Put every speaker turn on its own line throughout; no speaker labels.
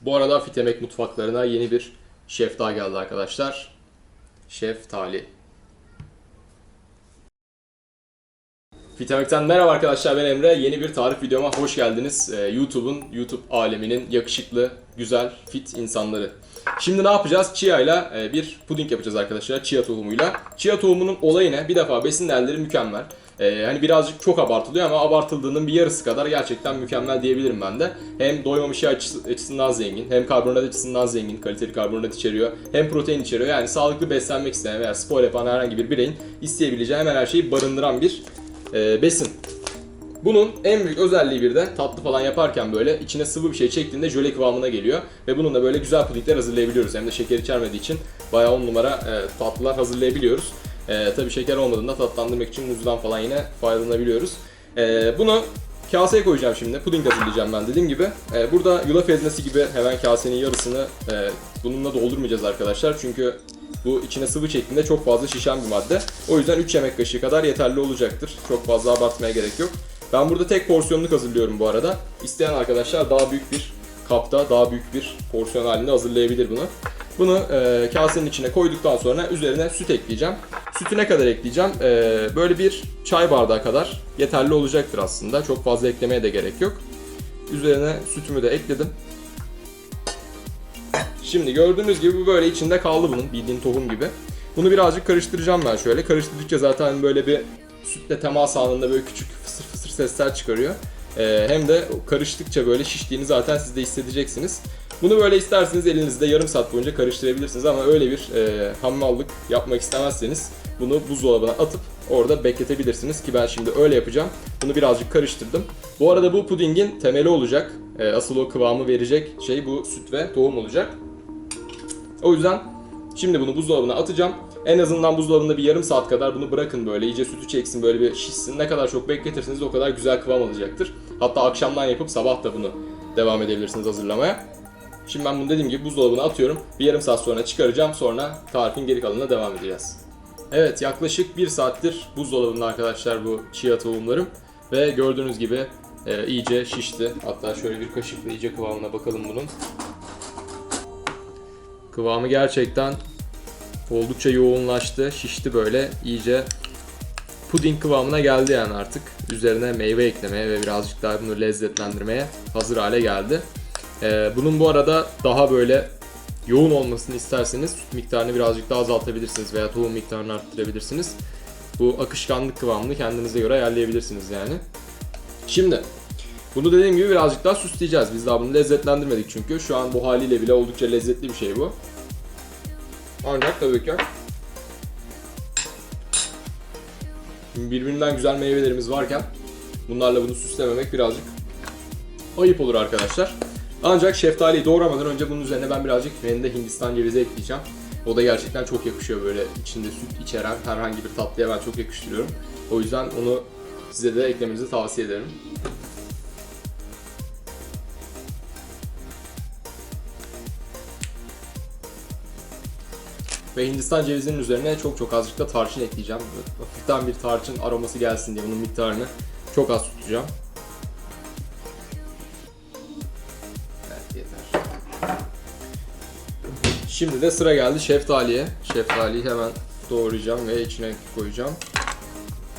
Bu arada Fit Yemek mutfaklarına yeni bir şef daha geldi arkadaşlar. Şeftali. Fit Yemek'ten merhaba arkadaşlar ben Emre. Yeni bir tarif videoma hoş geldiniz. Ee, YouTube'un, YouTube aleminin yakışıklı, güzel, fit insanları. Şimdi ne yapacağız? Chia ile e, bir puding yapacağız arkadaşlar. Chia tohumuyla. Chia tohumunun olayı ne? Bir defa besin değerleri mükemmel. Ee, hani birazcık çok abartılıyor ama abartıldığının bir yarısı kadar gerçekten mükemmel diyebilirim ben de. Hem doymamış açısı- açısından zengin, hem karbonhidrat açısından zengin, kaliteli karbonhidrat içeriyor, hem protein içeriyor. Yani sağlıklı beslenmek isteyen veya spor yapan herhangi bir bireyin isteyebileceği hemen her şeyi barındıran bir e, besin. Bunun en büyük özelliği bir de tatlı falan yaparken böyle içine sıvı bir şey çektiğinde jöle kıvamına geliyor. Ve bununla böyle güzel pudingler hazırlayabiliyoruz. Hem de şeker içermediği için bayağı on numara e, tatlılar hazırlayabiliyoruz. E, tabii şeker olmadığında tatlandırmak için muzdan falan yine faydalanabiliyoruz. E, bunu kaseye koyacağım şimdi. Puding hazırlayacağım ben dediğim gibi. E, burada yulaf ezmesi gibi hemen kasenin yarısını e, bununla doldurmayacağız arkadaşlar. Çünkü bu içine sıvı çektiğinde çok fazla şişen bir madde. O yüzden 3 yemek kaşığı kadar yeterli olacaktır. Çok fazla abartmaya gerek yok. Ben burada tek porsiyonluk hazırlıyorum bu arada. İsteyen arkadaşlar daha büyük bir kapta, daha büyük bir porsiyon halinde hazırlayabilir bunu. Bunu e, kasenin içine koyduktan sonra üzerine süt ekleyeceğim. Sütü ne kadar ekleyeceğim? E, böyle bir çay bardağı kadar yeterli olacaktır aslında. Çok fazla eklemeye de gerek yok. Üzerine sütümü de ekledim. Şimdi gördüğünüz gibi bu böyle içinde kaldı bunun bildiğin tohum gibi. Bunu birazcık karıştıracağım ben şöyle. Karıştırdıkça zaten böyle bir sütle temas anında böyle küçük fısır fısır sesler çıkarıyor. Ee, hem de karıştıkça böyle şiştiğini zaten siz de hissedeceksiniz. Bunu böyle isterseniz elinizde yarım saat boyunca karıştırabilirsiniz ama öyle bir e, hammallık yapmak istemezseniz bunu buzdolabına atıp orada bekletebilirsiniz ki ben şimdi öyle yapacağım. Bunu birazcık karıştırdım. Bu arada bu pudingin temeli olacak. E, asıl o kıvamı verecek şey bu süt ve tohum olacak. O yüzden şimdi bunu buzdolabına atacağım. En azından buzdolabında bir yarım saat kadar bunu bırakın böyle iyice sütü çeksin böyle bir şişsin. Ne kadar çok bekletirseniz o kadar güzel kıvam alacaktır. Hatta akşamdan yapıp sabah da bunu devam edebilirsiniz hazırlamaya. Şimdi ben bunu dediğim gibi buzdolabına atıyorum. Bir yarım saat sonra çıkaracağım. Sonra tarifin geri kalanına devam edeceğiz. Evet yaklaşık bir saattir buzdolabında arkadaşlar bu chia tohumlarım. Ve gördüğünüz gibi e, iyice şişti. Hatta şöyle bir kaşıkla iyice kıvamına bakalım bunun. Kıvamı gerçekten oldukça yoğunlaştı. Şişti böyle. iyice puding kıvamına geldi yani artık. Üzerine meyve eklemeye ve birazcık daha bunu lezzetlendirmeye hazır hale geldi. Ee, bunun bu arada daha böyle yoğun olmasını isterseniz süt miktarını birazcık daha azaltabilirsiniz veya tohum miktarını arttırabilirsiniz. Bu akışkanlık kıvamını kendinize göre ayarlayabilirsiniz yani. Şimdi bunu dediğim gibi birazcık daha süsleyeceğiz. Biz daha bunu lezzetlendirmedik çünkü. Şu an bu haliyle bile oldukça lezzetli bir şey bu. Ancak tabii ki birbirinden güzel meyvelerimiz varken bunlarla bunu süslememek birazcık ayıp olur arkadaşlar. Ancak şeftaliyi doğramadan önce bunun üzerine ben birazcık rende Hindistan cevizi ekleyeceğim. O da gerçekten çok yakışıyor böyle içinde süt içeren herhangi bir tatlıya ben çok yakıştırıyorum. O yüzden onu size de eklemenizi tavsiye ederim. Ve Hindistan cevizinin üzerine çok çok azıcık da tarçın ekleyeceğim. Hafiften bir tarçın aroması gelsin diye bunun miktarını çok az tutacağım. Şimdi de sıra geldi şeftaliye. Şeftaliyi hemen doğrayacağım ve içine koyacağım.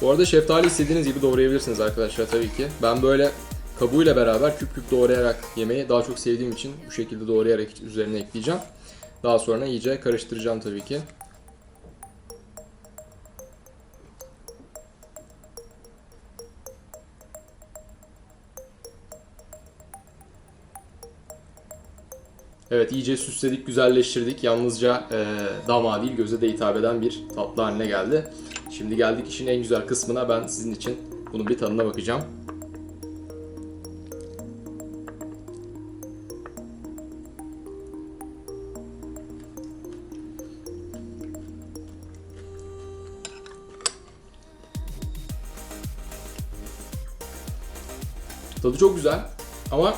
Bu arada şeftali istediğiniz gibi doğrayabilirsiniz arkadaşlar tabii ki. Ben böyle kabuğuyla beraber küp küp doğrayarak yemeği daha çok sevdiğim için bu şekilde doğrayarak üzerine ekleyeceğim. Daha sonra iyice karıştıracağım tabii ki. Evet iyice süsledik, güzelleştirdik. Yalnızca e, damağa değil göze de hitap eden bir tatlı haline geldi. Şimdi geldik işin en güzel kısmına. Ben sizin için bunun bir tadına bakacağım. Tadı çok güzel ama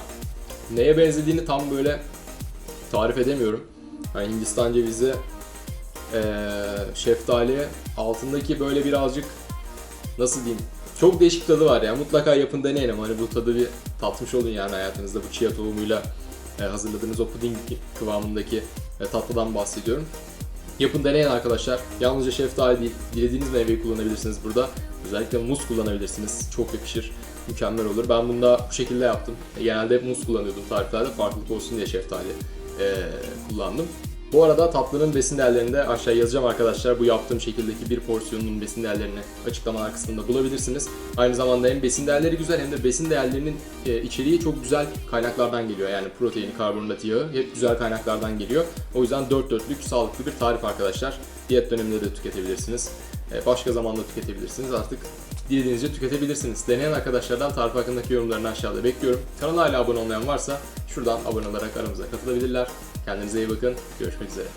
neye benzediğini tam böyle tarif edemiyorum. Yani Hindistan cevizi, eee şeftali, altındaki böyle birazcık nasıl diyeyim çok değişik tadı var ya. Mutlaka yapın deneyelim. Hani bu tadı bir tatmış olun yani hayatınızda bu chia tohumuyla e, hazırladığınız o puding kıvamındaki e, tatlıdan bahsediyorum. Yapın deneyin arkadaşlar. Yalnızca şeftali değil, dilediğiniz meyveyi kullanabilirsiniz burada. Özellikle muz kullanabilirsiniz. Çok yakışır. Mükemmel olur. Ben bunda bu şekilde yaptım. E, Genelde muz kullanıyordum tariflerde. Farklılık olsun diye şeftali e, kullandım. Bu arada tatlının besin değerlerini de aşağıya yazacağım arkadaşlar. Bu yaptığım şekildeki bir porsiyonun besin değerlerini açıklamalar kısmında bulabilirsiniz. Aynı zamanda hem besin değerleri güzel hem de besin değerlerinin e, içeriği çok güzel kaynaklardan geliyor. Yani proteini, karbonhidrat, yağı hep güzel kaynaklardan geliyor. O yüzden dört dörtlük sağlıklı bir tarif arkadaşlar. Diyet döneminde de tüketebilirsiniz. E, başka zamanda tüketebilirsiniz. Artık dilediğinizce tüketebilirsiniz. Deneyen arkadaşlardan tarif hakkındaki yorumlarını aşağıda bekliyorum. Kanala hala abone olmayan varsa şuradan abone olarak aramıza katılabilirler. Kendinize iyi bakın. Görüşmek üzere.